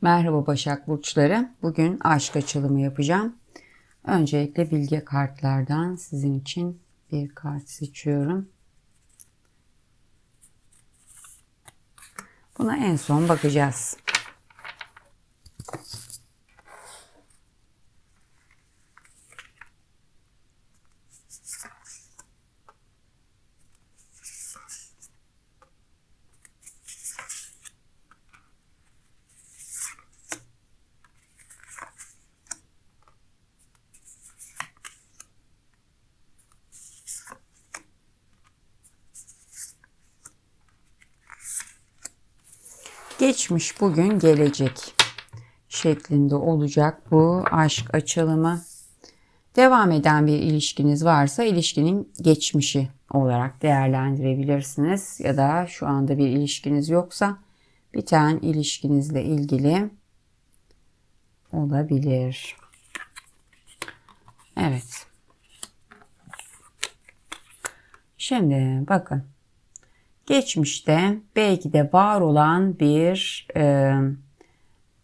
Merhaba Başak Burçları. Bugün aşk açılımı yapacağım. Öncelikle bilge kartlardan sizin için bir kart seçiyorum. Buna en son bakacağız. Geçmiş, bugün, gelecek şeklinde olacak bu aşk açılımı. Devam eden bir ilişkiniz varsa ilişkinin geçmişi olarak değerlendirebilirsiniz. Ya da şu anda bir ilişkiniz yoksa biten ilişkinizle ilgili olabilir. Evet. Şimdi bakın geçmişte belki de var olan bir e,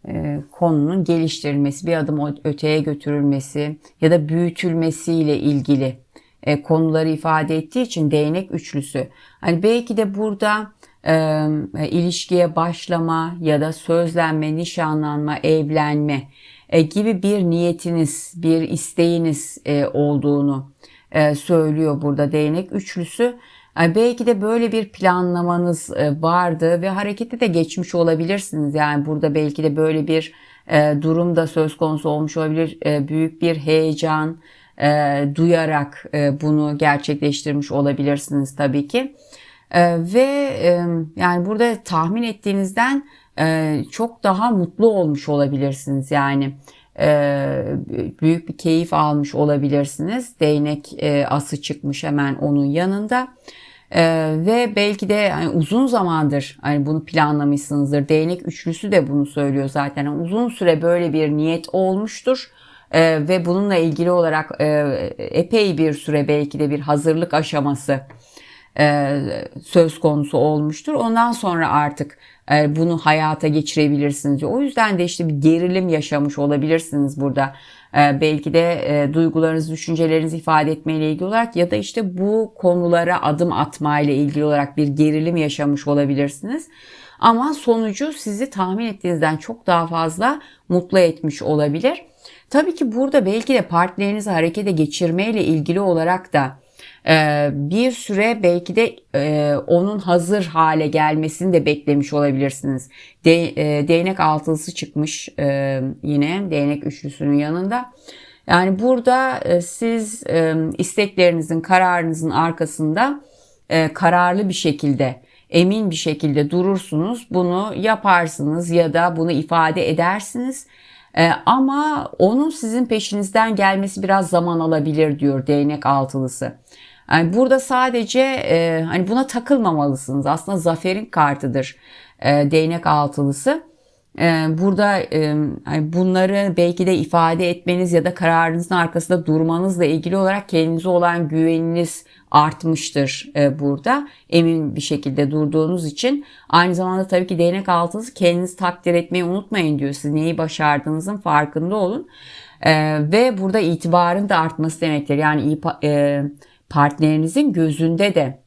e, konunun geliştirilmesi, bir adım öteye götürülmesi ya da büyütülmesiyle ilgili e, konuları ifade ettiği için değnek üçlüsü. Hani belki de burada e, ilişkiye başlama ya da sözlenme, nişanlanma, evlenme e, gibi bir niyetiniz, bir isteğiniz e, olduğunu e, söylüyor burada değnek üçlüsü. Belki de böyle bir planlamanız e, vardı ve harekete de geçmiş olabilirsiniz. Yani burada belki de böyle bir e, durum da söz konusu olmuş olabilir. E, büyük bir heyecan duyarak bunu gerçekleştirmiş olabilirsiniz tabii ki. Ve yani burada tahmin ettiğinizden çok daha mutlu olmuş olabilirsiniz. Yani büyük bir keyif almış olabilirsiniz. Değnek ası çıkmış hemen onun yanında. Ee, ve belki de yani uzun zamandır hani bunu planlamışsınızdır. Değnek üçlüsü de bunu söylüyor zaten. Yani uzun süre böyle bir niyet olmuştur. Ee, ve bununla ilgili olarak e, epey bir süre belki de bir hazırlık aşaması e, söz konusu olmuştur. Ondan sonra artık e, bunu hayata geçirebilirsiniz. O yüzden de işte bir gerilim yaşamış olabilirsiniz burada. E, belki de e, duygularınızı, düşüncelerinizi ifade etmeyle ilgili olarak ya da işte bu konulara adım atmayla ilgili olarak bir gerilim yaşamış olabilirsiniz. Ama sonucu sizi tahmin ettiğinizden çok daha fazla mutlu etmiş olabilir. Tabii ki burada belki de partnerinizi harekete geçirmeyle ilgili olarak da ee, bir süre belki de e, onun hazır hale gelmesini de beklemiş olabilirsiniz. De, e, değnek altılısı çıkmış e, yine değnek üçlüsünün yanında. Yani burada siz isteklerinizin, kararınızın arkasında kararlı bir şekilde, emin bir şekilde durursunuz. Bunu yaparsınız ya da bunu ifade edersiniz. ama onun sizin peşinizden gelmesi biraz zaman alabilir diyor değnek altılısı. Yani burada sadece e, hani buna takılmamalısınız. Aslında zaferin kartıdır e, değnek altılısı. E, burada e, yani bunları belki de ifade etmeniz ya da kararınızın arkasında durmanızla ilgili olarak kendinize olan güveniniz artmıştır e, burada. Emin bir şekilde durduğunuz için. Aynı zamanda tabii ki değnek altılısı kendinizi takdir etmeyi unutmayın diyor. Siz neyi başardığınızın farkında olun. E, ve burada itibarın da artması demektir. Yani e, partnerinizin gözünde de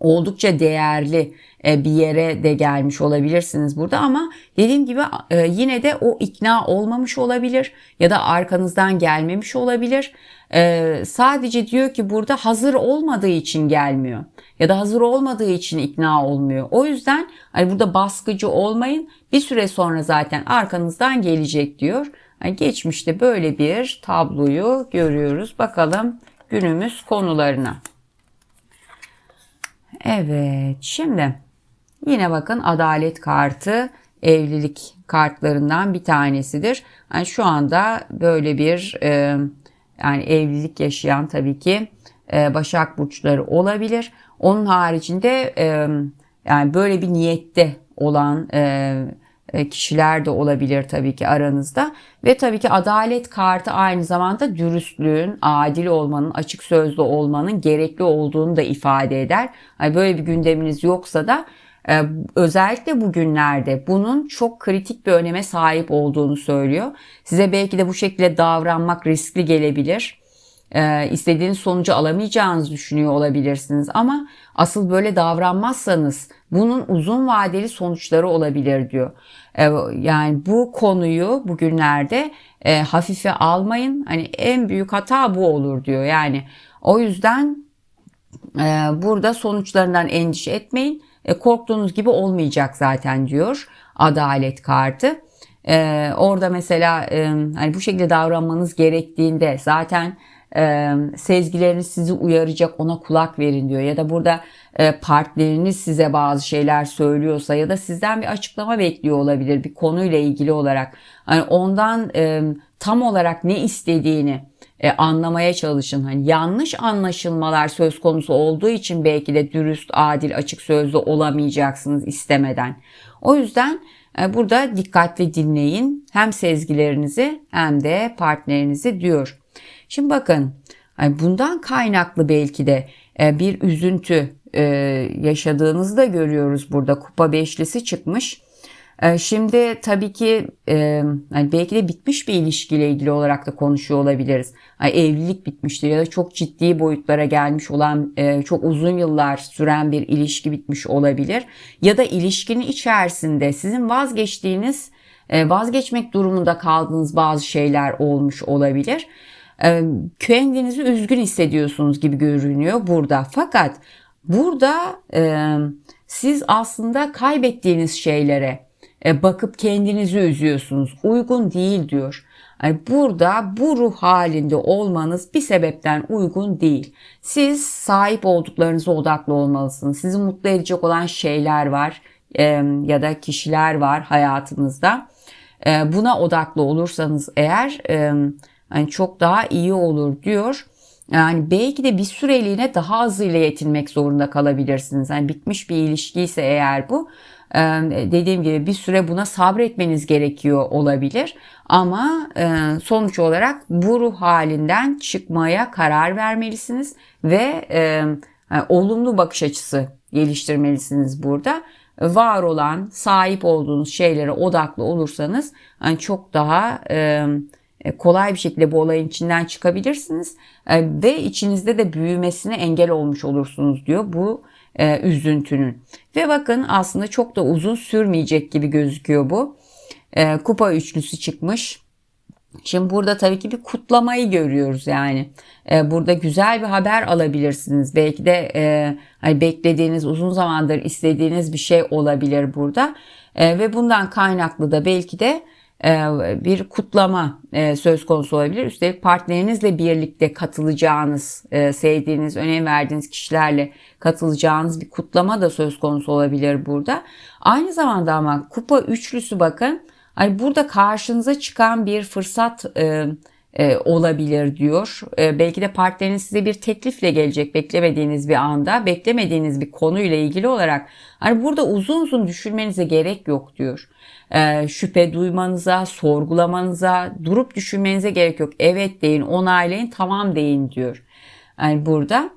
oldukça değerli e, bir yere de gelmiş olabilirsiniz burada ama dediğim gibi e, yine de o ikna olmamış olabilir ya da arkanızdan gelmemiş olabilir. E, sadece diyor ki burada hazır olmadığı için gelmiyor ya da hazır olmadığı için ikna olmuyor. O yüzden hani burada baskıcı olmayın. Bir süre sonra zaten arkanızdan gelecek diyor. Yani geçmişte böyle bir tabloyu görüyoruz. Bakalım günümüz konularına. Evet şimdi yine bakın adalet kartı evlilik kartlarından bir tanesidir. Yani şu anda böyle bir e, yani evlilik yaşayan tabii ki e, Başak burçları olabilir. Onun haricinde e, yani böyle bir niyette olan e, kişiler de olabilir tabii ki aranızda. Ve tabii ki adalet kartı aynı zamanda dürüstlüğün, adil olmanın, açık sözlü olmanın gerekli olduğunu da ifade eder. Böyle bir gündeminiz yoksa da Ee, özellikle bugünlerde bunun çok kritik bir öneme sahip olduğunu söylüyor. Size belki de bu şekilde davranmak riskli gelebilir. Ee, istediğiniz sonucu alamayacağınızı düşünüyor olabilirsiniz ama asıl böyle davranmazsanız bunun uzun vadeli sonuçları olabilir diyor. Ee, yani bu konuyu bugünlerde e, hafife almayın. Hani en büyük hata bu olur diyor. Yani o yüzden e, burada sonuçlarından endişe etmeyin. E, korktuğunuz gibi olmayacak zaten diyor adalet kartı. E, orada mesela e, hani bu şekilde davranmanız gerektiğinde zaten e, sezgileriniz sizi uyaracak ona kulak verin diyor. Ya da burada e, partneriniz size bazı şeyler söylüyorsa ya da sizden bir açıklama bekliyor olabilir bir konuyla ilgili olarak. Hani ondan e, tam olarak ne istediğini e, anlamaya çalışın. Hani yanlış anlaşılmalar söz konusu olduğu için belki de dürüst, adil, açık sözlü olamayacaksınız istemeden. O yüzden e, burada dikkatli dinleyin hem sezgilerinizi hem de partnerinizi diyor. Şimdi bakın bundan kaynaklı belki de e, bir üzüntü e, yaşadığınızı da görüyoruz burada. Kupa beşlisi çıkmış. E, şimdi tabii ki belki de bitmiş bir ilişkiyle ilgili olarak da konuşuyor olabiliriz. Evlilik bitmiştir ya da çok ciddi boyutlara gelmiş olan çok uzun yıllar süren bir ilişki bitmiş olabilir. Ya da ilişkinin içerisinde sizin vazgeçtiğiniz vazgeçmek durumunda kaldığınız bazı şeyler olmuş olabilir kendinizi üzgün hissediyorsunuz gibi görünüyor burada. Fakat burada e, siz aslında kaybettiğiniz şeylere e, bakıp kendinizi üzüyorsunuz. Uygun değil diyor. Yani burada bu ruh halinde olmanız bir sebepten uygun değil. Siz sahip olduklarınıza odaklı olmalısınız. Sizi mutlu edecek olan şeyler var e, ya da kişiler var hayatınızda. Buna odaklı olursanız eğer... E, yani çok daha iyi olur diyor. Yani belki de bir süreliğine daha azıyla yetinmek zorunda kalabilirsiniz. Yani bitmiş bir ilişki ise eğer bu dediğim gibi bir süre buna sabretmeniz gerekiyor olabilir. Ama sonuç olarak bu ruh halinden çıkmaya karar vermelisiniz ve olumlu bakış açısı geliştirmelisiniz burada. Var olan, sahip olduğunuz şeylere odaklı olursanız yani çok daha e, kolay bir şekilde bu olayın içinden çıkabilirsiniz e, ve içinizde de büyümesine engel olmuş olursunuz diyor bu e, üzüntünün. Ve bakın aslında çok da uzun sürmeyecek gibi gözüküyor bu. Kupa üçlüsü çıkmış. Şimdi burada tabii ki bir kutlamayı görüyoruz yani. Burada güzel bir haber alabilirsiniz. Belki de hani beklediğiniz, uzun zamandır istediğiniz bir şey olabilir burada. Ve bundan kaynaklı da belki de e, bir kutlama e, söz konusu olabilir. Üstelik partnerinizle birlikte katılacağınız, e, sevdiğiniz, önem verdiğiniz kişilerle katılacağınız bir kutlama da söz konusu olabilir burada. Aynı zamanda ama kupa üçlüsü bakın hani burada karşınıza çıkan bir fırsat olabilir diyor. belki de partneriniz size bir teklifle gelecek beklemediğiniz bir anda, beklemediğiniz bir konuyla ilgili olarak. Hani burada uzun uzun düşünmenize gerek yok diyor e, şüphe duymanıza, sorgulamanıza, durup düşünmenize gerek yok. Evet deyin, onaylayın, tamam deyin diyor. Yani burada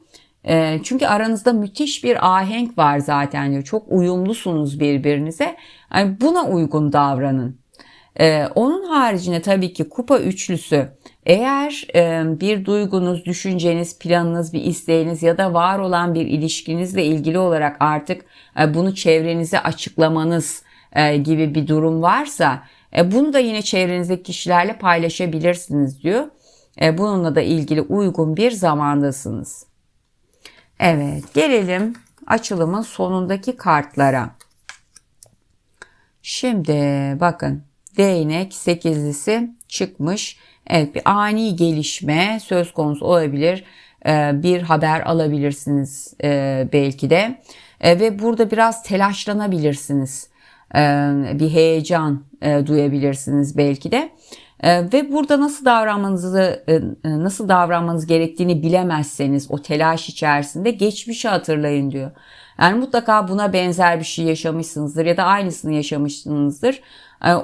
e, çünkü aranızda müthiş bir ahenk var zaten diyor. Çok uyumlusunuz birbirinize. Yani buna uygun davranın. Ee, onun haricinde tabii ki kupa üçlüsü eğer e, bir duygunuz, düşünceniz, planınız, bir isteğiniz ya da var olan bir ilişkinizle ilgili olarak artık e, bunu çevrenize açıklamanız e, gibi bir durum varsa e, bunu da yine çevrenizdeki kişilerle paylaşabilirsiniz diyor. E, bununla da ilgili uygun bir zamandasınız. Evet gelelim açılımın sonundaki kartlara. Şimdi bakın değnek sekizlisi çıkmış. Evet bir ani gelişme söz konusu olabilir. Bir haber alabilirsiniz belki de. Ve burada biraz telaşlanabilirsiniz bir heyecan duyabilirsiniz belki de. Ve burada nasıl davranmanızı nasıl davranmanız gerektiğini bilemezseniz o telaş içerisinde geçmişi hatırlayın diyor. Yani mutlaka buna benzer bir şey yaşamışsınızdır ya da aynısını yaşamışsınızdır.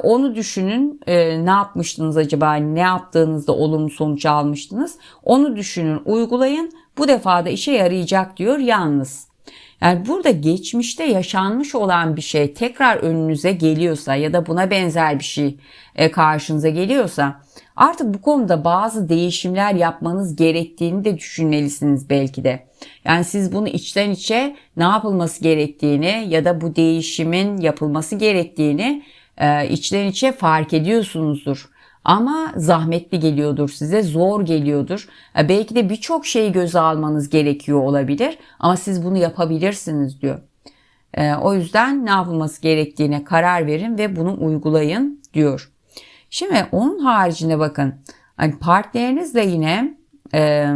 Onu düşünün ne yapmıştınız acaba ne yaptığınızda olumlu sonuç almıştınız. Onu düşünün uygulayın bu defa da işe yarayacak diyor yalnız. Yani burada geçmişte yaşanmış olan bir şey tekrar önünüze geliyorsa ya da buna benzer bir şey e, karşınıza geliyorsa artık bu konuda bazı değişimler yapmanız gerektiğini de düşünmelisiniz belki de. Yani siz bunu içten içe ne yapılması gerektiğini ya da bu değişimin yapılması gerektiğini e, içten içe fark ediyorsunuzdur. Ama zahmetli geliyordur size, zor geliyordur. E, belki de birçok şeyi göze almanız gerekiyor olabilir ama siz bunu yapabilirsiniz diyor. E, o yüzden ne yapılması gerektiğine karar verin ve bunu uygulayın diyor. Şimdi onun haricinde bakın hani partnerinizle yine e,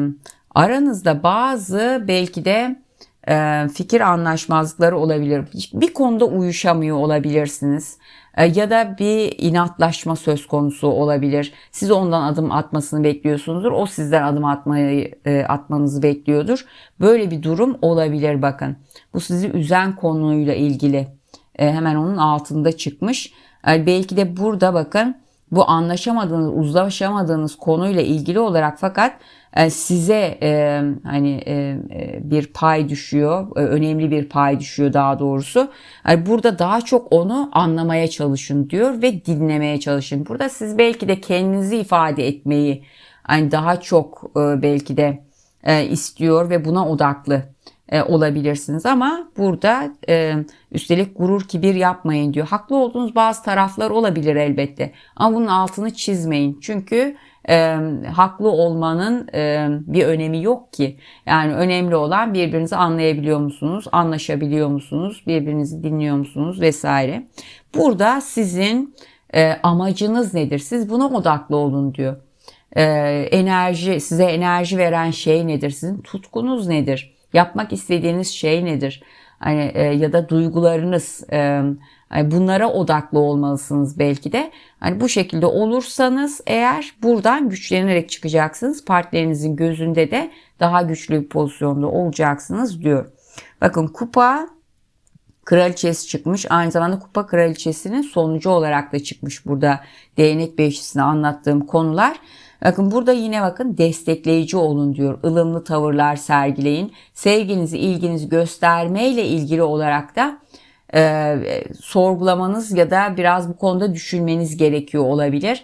aranızda bazı belki de e, fikir anlaşmazlıkları olabilir. Bir konuda uyuşamıyor olabilirsiniz. E, ya da bir inatlaşma söz konusu olabilir. Siz ondan adım atmasını bekliyorsunuzdur. O sizden adım atmayı e, atmanızı bekliyordur. Böyle bir durum olabilir bakın. Bu sizi üzen konuyla ilgili. E, hemen onun altında çıkmış. Belki de burada bakın bu anlaşamadığınız, uzlaşamadığınız konuyla ilgili olarak fakat e, size e, hani e, e, bir pay düşüyor, e, önemli bir pay düşüyor daha doğrusu. Yani burada daha çok onu anlamaya çalışın diyor ve dinlemeye çalışın. Burada siz belki de kendinizi ifade etmeyi hani daha çok e, belki de e, istiyor ve buna odaklı e, olabilirsiniz ama burada e, üstelik gurur kibir yapmayın diyor. Haklı olduğunuz bazı taraflar olabilir elbette ama bunun altını çizmeyin çünkü e, haklı olmanın e, bir önemi yok ki. Yani önemli olan birbirinizi anlayabiliyor musunuz, anlaşabiliyor musunuz, birbirinizi dinliyor musunuz vesaire. Burada sizin e, amacınız nedir? Siz buna odaklı olun diyor. E, enerji, size enerji veren şey nedir? Sizin tutkunuz nedir? Yapmak istediğiniz şey nedir? Hani e, ya da duygularınız e, hani bunlara odaklı olmalısınız belki de. Hani bu şekilde olursanız eğer buradan güçlenerek çıkacaksınız. Partnerinizin gözünde de daha güçlü bir pozisyonda olacaksınız diyor. Bakın kupa kraliçesi çıkmış. Aynı zamanda kupa kraliçesinin sonucu olarak da çıkmış burada değnek beşlisinde anlattığım konular. Bakın burada yine bakın destekleyici olun diyor. ılımlı tavırlar sergileyin. Sevginizi, ilginizi göstermeyle ilgili olarak da e, sorgulamanız ya da biraz bu konuda düşünmeniz gerekiyor olabilir.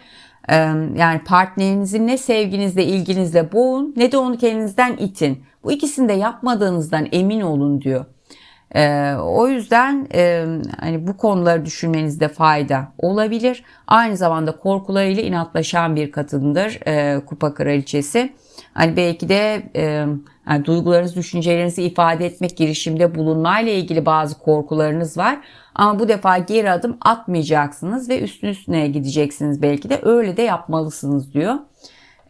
E, yani partnerinizin ne sevginizle, ilginizle boğun ne de onu kendinizden itin. Bu ikisini de yapmadığınızdan emin olun diyor. Ee, o yüzden e, hani bu konuları düşünmenizde fayda olabilir. Aynı zamanda korkularıyla inatlaşan bir kadındır e, Kupa Kraliçesi. Hani belki de e, yani duygularınız, düşüncelerinizi ifade etmek, girişimde bulunmayla ilgili bazı korkularınız var. Ama bu defa geri adım atmayacaksınız ve üstün üstüne gideceksiniz belki de. Öyle de yapmalısınız diyor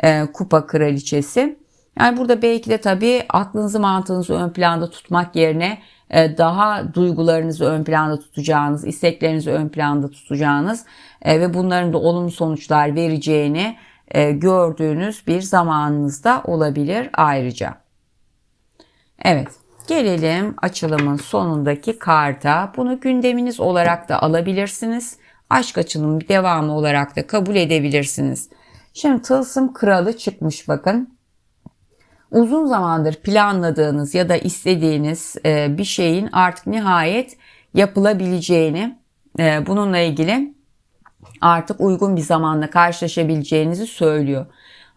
e, Kupa Kraliçesi. Yani burada belki de tabii aklınızı mantığınızı ön planda tutmak yerine e, daha duygularınızı ön planda tutacağınız, isteklerinizi ön planda tutacağınız e, ve bunların da olumlu sonuçlar vereceğini e, gördüğünüz bir zamanınızda olabilir ayrıca. Evet, gelelim açılımın sonundaki karta. Bunu gündeminiz olarak da alabilirsiniz. Aşk açılımı devamı olarak da kabul edebilirsiniz. Şimdi tılsım kralı çıkmış bakın uzun zamandır planladığınız ya da istediğiniz e, bir şeyin artık nihayet yapılabileceğini, e, bununla ilgili artık uygun bir zamanla karşılaşabileceğinizi söylüyor.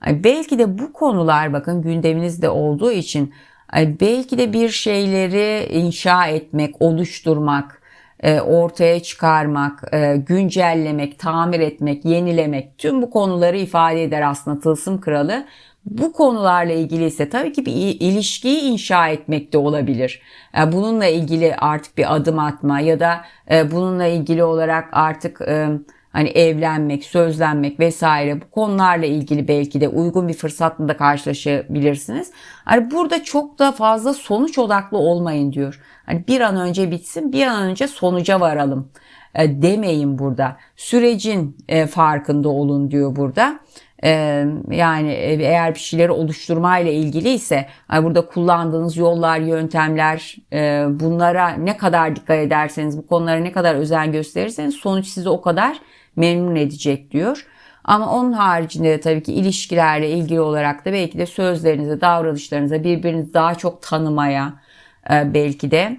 Belki de bu konular bakın gündeminizde olduğu için belki de bir şeyleri inşa etmek, oluşturmak, e, ortaya çıkarmak, güncellemek, tamir etmek, yenilemek tüm bu konuları ifade eder aslında Tılsım Kralı bu konularla ilgili ise tabii ki bir ilişkiyi inşa etmek de olabilir. E, bununla ilgili artık bir adım atma ya da e, bununla ilgili olarak artık e, hani evlenmek, sözlenmek vesaire bu konularla ilgili belki de uygun bir fırsatla da karşılaşabilirsiniz. Hani burada çok da fazla sonuç odaklı olmayın diyor. Hani bir an önce bitsin, bir an önce sonuca varalım demeyin burada. Sürecin farkında olun diyor burada yani eğer bir şeyleri oluşturmayla ilgili ise burada kullandığınız yollar, yöntemler bunlara ne kadar dikkat ederseniz, bu konulara ne kadar özen gösterirseniz sonuç sizi o kadar memnun edecek diyor. Ama onun haricinde de tabii ki ilişkilerle ilgili olarak da belki de sözlerinize, davranışlarınıza birbirinizi daha çok tanımaya, e, belki de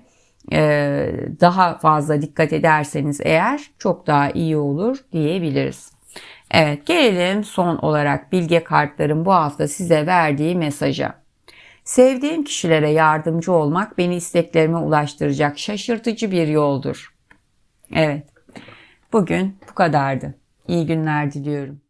daha fazla dikkat ederseniz eğer çok daha iyi olur diyebiliriz. Evet gelelim son olarak bilge kartların bu hafta size verdiği mesaja. Sevdiğim kişilere yardımcı olmak beni isteklerime ulaştıracak şaşırtıcı bir yoldur. Evet. Bugün bu kadardı. İyi günler diliyorum.